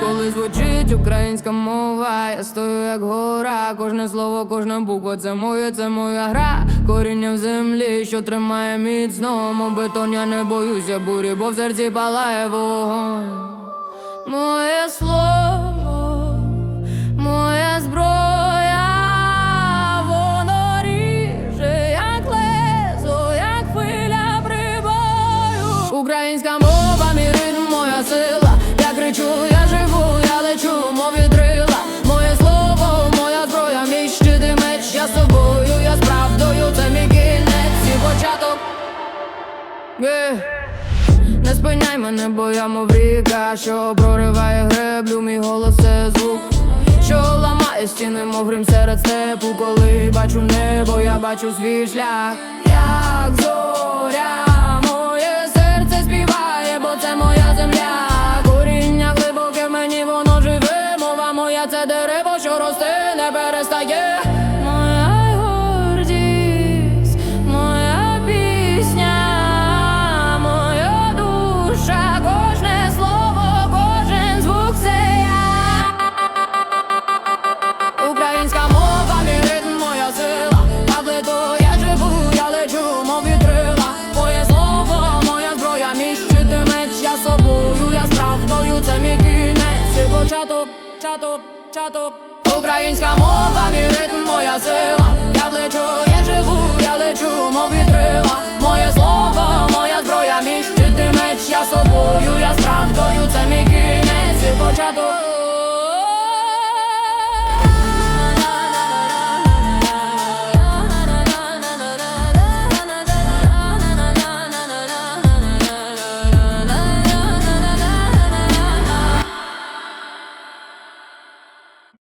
Коли звучить українська мова, я стою як гора, кожне слово, кожна буква це моє, це моя гра, коріння в землі, що тримає міцно, Мов бетон я не боюся бурі, бо в серці палає вогонь. Моє слово. Українська мова, мій ритм, моя сила. Я кричу, я живу, я лечу, мов вітрила. Моє слово, моя зброя, мій щит і меч. Я собою, я з правдою, це мій кінець і початок. Yeah. Не спиняй мене, бо я мов ріка, що прориває греблю, мій голос це звук, що ламає стіни, мов грім серед степу, коли бачу небо, я бачу свій шлях, як зоря, дерево, не перестає. Моя гордість, моя пісня, моя душа, кожне слово, кожен звук це я. Українська мова, мій моя сила. Плету, я живу, я лечу, мов вітрила. Моє слово, моя зброя, мій. Я собою, я з це мій кінець. І початок, чаток, чаток. Українська мова, мій ритм, моя сила. Я плечу, я живу, я лечу, мов вітрила. Моє слово, моя зброя, мій щит меч, я собою, я страдою, це мій кінець і початок.